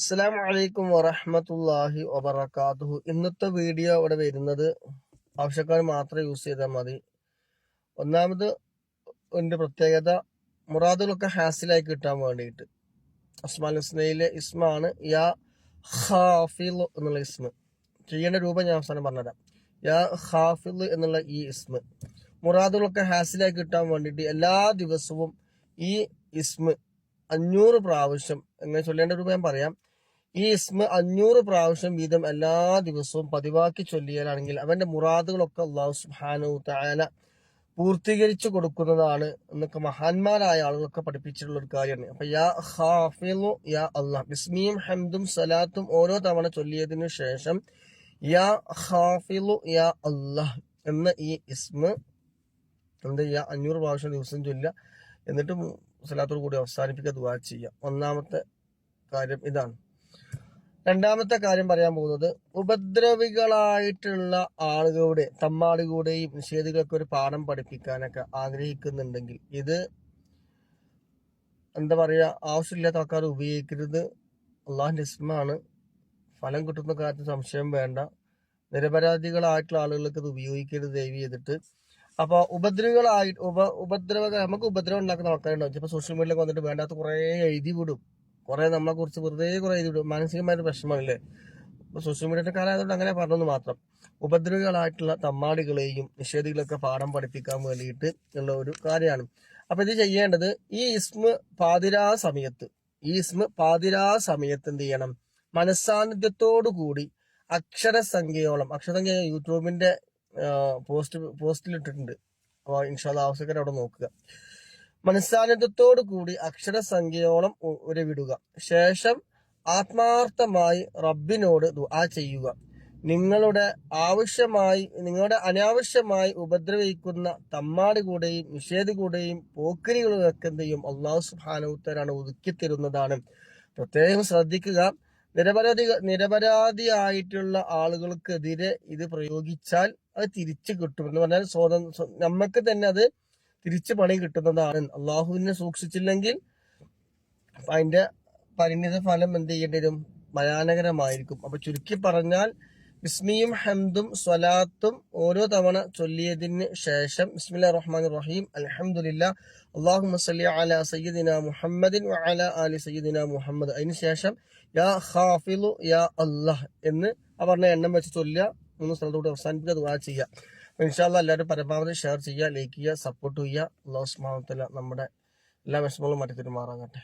അസ്സലാമു വലൈക്കും വറഹ്മത്തുള്ളാഹി വബറകാതുഹു. ഇന്നത്തെ വീഡിയോ ഇവിടെ വരുന്നത് ആവശ്യക്കാർ മാത്രം യൂസ് ചെയ്താൽ മതി. ഒന്നാമത് എന്റെ പ്രത്യേകത മുറാദുകളൊക്കെ ഹാസിലായി കിട്ടാൻ വേണ്ടിയിട്ട്. അസ്മാൽ ഹുസ്നയിലെ ഇസ്മാണ് യാ ഹാഫിൽ എന്നുള്ള ഇസ്മ. ചെയ്യേണ്ട രൂപം ഞാൻ അവസാനം പറഞ്ഞുതരാം. യാ ഹാഫിൽ എന്നുള്ള ഈ ഇസ്മ. മുറാദുകളൊക്കെ ഹാസിലായി കിട്ടാൻ വേണ്ടിയിട്ട് എല്ലാ ദിവസവും ഈ ഇസ്മ അഞ്ഞൂറ് പ്രാവശ്യം എങ്ങനെ ചൊല്ലേണ്ട രൂപം ഞാൻ പറയാം. ഈ ഇസ്മ അഞ്ഞൂറ് പ്രാവശ്യം വീതം എല്ലാ ദിവസവും പതിവാക്കി ചൊല്ലിയാലാണെങ്കിൽ അവന്റെ മുറാദുകളൊക്കെ അള്ളാഹു സുബാനു താല പൂർത്തീകരിച്ചു കൊടുക്കുന്നതാണ് എന്നൊക്കെ മഹാന്മാരായ ആളുകളൊക്കെ പഠിപ്പിച്ചിട്ടുള്ള ഒരു കാര്യമാണ്. അപ്പൊ യാ ഹാഫിലു യാ അള്ളാഹ് ബിസ്മിയും ഹംദും സലാത്തും ഓരോ തവണ ചൊല്ലിയതിനു ശേഷം യാ ഹാഫിലു യാ അള്ളാഹ് എന്ന ഈ ഇസ്മ എന്ത് ചെയ്യുക അഞ്ഞൂറ് പ്രാവശ്യം ദിവസം ചൊല്ലുക എന്നിട്ട് സലാത്തോട് കൂടി അവസാനിപ്പിക്കുക ദുവാ ചെയ്യുക. ഒന്നാമത്തെ കാര്യം ഇതാണ്. രണ്ടാമത്തെ കാര്യം പറയാൻ പോകുന്നത് ഉപദ്രവികളായിട്ടുള്ള ആളുകളുടെ തമ്മാടികളുടെയും നിഷേധികളൊക്കെ ഒരു പാഠം പഠിപ്പിക്കാനൊക്കെ ആഗ്രഹിക്കുന്നുണ്ടെങ്കിൽ ഇത് എന്താ പറയുക ആവശ്യമില്ലാത്ത ആൾക്കാർ ഉപയോഗിക്കരുത്. അള്ളാഹിന്റെ ഇസ്മാണ്. ഫലം കിട്ടുന്ന കാര്യത്തിൽ സംശയം വേണ്ട. നിരപരാധികളായിട്ടുള്ള ആളുകൾക്ക് ഇത് ഉപയോഗിക്കരുത് ദയവ് ചെയ്തിട്ട്. അപ്പോൾ ഉപദ്രവികളായി ഉപ ഉപദ്രവ നമുക്ക് ഉപദ്രവം ഉണ്ടാക്കുന്ന ആൾക്കാരുണ്ടാവും. ചിലപ്പോൾ സോഷ്യൽ മീഡിയയിലൊക്കെ വന്നിട്ട് വേണ്ടാത്ത കുറേ എഴുതി വിടും. കുറെ നമ്മളെ കുറിച്ച് വെറുതെ കുറെ എഴുതി മാനസികമായൊരു ഇപ്പൊ സോഷ്യൽ മീഡിയയുടെ കാലമായതുകൊണ്ട് അങ്ങനെ പറഞ്ഞെന്ന് മാത്രം. ഉപദ്രവികളായിട്ടുള്ള തമ്മാടികളെയും നിഷേധികളൊക്കെ പാഠം പഠിപ്പിക്കാൻ വേണ്ടിയിട്ട് ഉള്ള ഒരു കാര്യമാണ്. അപ്പൊ ഇത് ചെയ്യേണ്ടത് ഈ ഇസ്മ പാതിരാ സമയത്ത് ഈ ഇസ്മ പാതിരാ സമയത്ത് എന്ത് ചെയ്യണം? മനസ്സാന്നിധ്യത്തോടു കൂടി അക്ഷരസംഖ്യയോളം അക്ഷരസംഖ്യ യൂട്യൂബിന്റെ പോസ്റ്റ് പോസ്റ്റിൽ ഇട്ടിട്ടുണ്ട്. അപ്പോൾ ഇൻഷാല്ല ആവശ്യക്കാർ അവിടെ നോക്കുക. മനസ്സാന്നിധ്യത്തോടു കൂടി അക്ഷരസംഖ്യയോളം ഉരവിടുക. ശേഷം ആത്മാർത്ഥമായി റബ്ബിനോട് ദുആ ചെയ്യുക. നിങ്ങളുടെ ആവശ്യമായി നിങ്ങളുടെ അനാവശ്യമായി ഉപദ്രവിക്കുന്ന തമ്മാടി കൂടെയും നിഷേധി കൂടെയും പോക്കരികളൊക്കെ എന്ത് ചെയ്യും? അള്ളാഹു സുഹാനോത്തരാണ് ഒതുക്കി തരുന്നതാണ്. പ്രത്യേകം ശ്രദ്ധിക്കുക. നിരപരാധി നിരപരാധിയായിട്ടുള്ള ആളുകൾക്കെതിരെ ഇത് പ്രയോഗിച്ചാൽ അത് തിരിച്ചു കിട്ടും എന്ന് പറഞ്ഞാൽ സ്വതന്ത്ര നമുക്ക് തന്നെ അത് തിരിച്ചു പണി കിട്ടുന്നതാണ്. അള്ളാഹുവിനെ സൂക്ഷിച്ചില്ലെങ്കിൽ അതിന്റെ പരിണിത ഫലം എന്ത് ചെയ്യേണ്ടി വരും? ഭയാനകരമായിരിക്കും. അപ്പൊ ചുരുക്കി പറഞ്ഞാൽ ബിസ്മിയും ഹംദും സ്വലാത്തും ഓരോ തവണ ചൊല്ലിയതിന് ശേഷം ബിസ്മില്ല റഹ്മാൻ റഹീം അലഹമുല്ല അള്ളാഹു മസലി അല സയ്യിദിന മുഹമ്മദിൻ അല അലി സയ്യിദിന മുഹമ്മദ്. അതിനുശേഷം യാ ഹാഫിലു യാ അല്ലാഹ് എന്ന് ആ പറഞ്ഞ എണ്ണം വെച്ച് ചൊല്ലുക. മൂന്ന് സ്ഥലത്തോട്ട് അവസാനിപ്പിക്കുക. ദുവാ ചെയ്യുക. ഇൻഷാല്ല എല്ലാവരും പരമാവധി ഷെയർ ചെയ്യുക ലൈക്ക് ചെയ്യുക സപ്പോർട്ട് ചെയ്യുക. ലോസ് മാത്രത്തിൽ നമ്മുടെ എല്ലാ വിഷമങ്ങളും മാറ്റി തരുമാറാകട്ടെ.